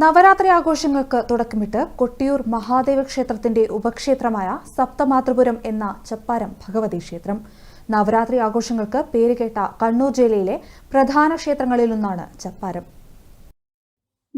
നവരാത്രി ആഘോഷങ്ങൾക്ക് തുടക്കമിട്ട് കൊട്ടിയൂർ മഹാദേവ ക്ഷേത്രത്തിന്റെ ഉപക്ഷേത്രമായ സപ്തമാതൃപുരം എന്ന ചപ്പാരം ഭഗവതി ക്ഷേത്രം. നവരാത്രി ആഘോഷങ്ങൾക്ക് പേരുകേട്ട കണ്ണൂർ ജില്ലയിലെ പ്രധാന ക്ഷേത്രങ്ങളിലൊന്നാണ് ചപ്പാരം.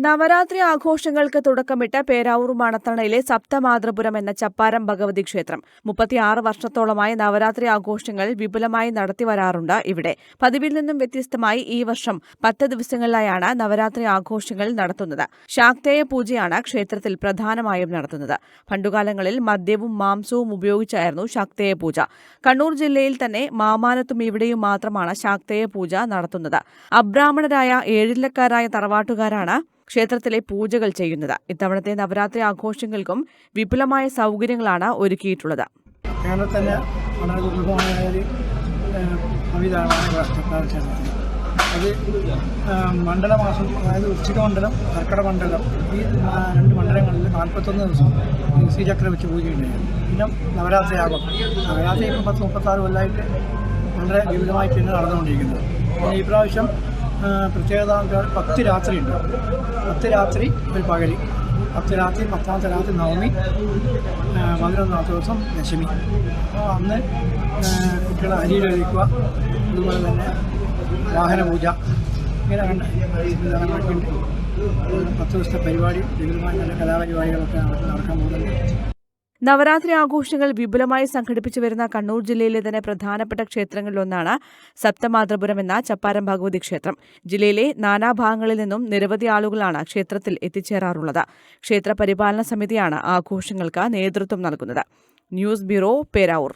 നവരാത്രി ആഘോഷങ്ങൾക്ക് തുടക്കമിട്ട് പേരാവൂർ മണത്തണയിലെ സപ്തമാതൃപുരം എന്ന ചപ്പാരം ഭഗവതി ക്ഷേത്രം. മുപ്പത്തിയാറ് വർഷത്തോളമായി നവരാത്രി ആഘോഷങ്ങൾ വിപുലമായി നടത്തിവരാറുണ്ട് ഇവിടെ. പതിവിൽ നിന്നും വ്യത്യസ്തമായി ഈ വർഷം പത്ത് ദിവസങ്ങളിലായാണ് നവരാത്രി ആഘോഷങ്ങൾ നടത്തുന്നത്. ശാക്തേയ പൂജയാണ് ക്ഷേത്രത്തിൽ പ്രധാനമായും നടത്തുന്നത്. പണ്ടുകാലങ്ങളിൽ മദ്യവും മാംസവും ഉപയോഗിച്ചായിരുന്നു ശാക്തേയ പൂജ. കണ്ണൂർ ജില്ലയിൽ തന്നെ മാമാനത്തും ഇവിടെയും മാത്രമാണ് ശാക്തേയ പൂജ നടത്തുന്നത്. അബ്രാഹ്മണരായ ഏഴില്ലക്കാരായ തറവാട്ടുകാരാണ് ക്ഷേത്രത്തിലെ പൂജകൾ ചെയ്യുന്നത്. ഇത്തവണത്തെ നവരാത്രി ആഘോഷങ്ങൾക്കും വിപുലമായ സൗകര്യങ്ങളാണ് ഒരുക്കിയിട്ടുള്ളത്. കേരളത്തിലെ വളരെ അത് മണ്ഡലമാസം അതായത് വൃശ്ചിക മണ്ഡലം കർക്കട മണ്ഡലം ഈ രണ്ട് മണ്ഡലങ്ങളിൽ നാൽപ്പത്തൊന്ന് ദിവസം ശ്രീചക്ര വെച്ച് പൂജയുണ്ടായിരുന്നു പിന്നെ നവരാത്രി ആകും നവരാത്രി ഇപ്പം പത്ത് മുപ്പത്താറ് കൊല്ലമായിട്ട് വളരെ വിപുലമായിട്ട് തന്നെ നടന്നുകൊണ്ടിരിക്കുന്നത്. ഈ പ്രാവശ്യം പ്രത്യേകത പത്ത് രാത്രി രാത്രിയുണ്ട്. പത്ത് രാത്രി ഒരു പകൽ പത്ത് രാത്രി പത്താമത്തെ രാത്രി നവമി പതിനൊന്നാമത്തെ ദിവസം ദശമി. അപ്പോൾ അന്ന് കുട്ടികളെ അരിയിൽ ഒഴിക്കുക അതുപോലെ തന്നെ വാഹനപൂജ. ഇങ്ങനെ കണ്ട സംവിധാനങ്ങളൊക്കെ ഉണ്ട്. പത്ത് ദിവസത്തെ പരിപാടി വിപുലമായ നല്ല കലാപരിപാടികളൊക്കെ നട- നടക്കാൻ പോകുന്നുണ്ട്. നവരാത്രി ആഘോഷങ്ങൾ വിപുലമായി സംഘടിപ്പിച്ചു വരുന്ന കണ്ണൂർ ജില്ലയിലെ തന്നെ പ്രധാനപ്പെട്ട ക്ഷേത്രങ്ങളിലൊന്നാണ് സപ്തമാതൃപുരം എന്ന ചപ്പാരം ഭഗവതി ക്ഷേത്രം. ജില്ലയിലെ നാനാഭാഗങ്ങളിൽ നിന്നും നിരവധി ആളുകളാണ് ക്ഷേത്രത്തിൽ എത്തിച്ചേരാറുള്ളത്. ക്ഷേത്ര പരിപാലന സമിതിയാണ് ആഘോഷങ്ങൾക്ക് നേതൃത്വം നൽകുന്നത്. News bureau Peravoor.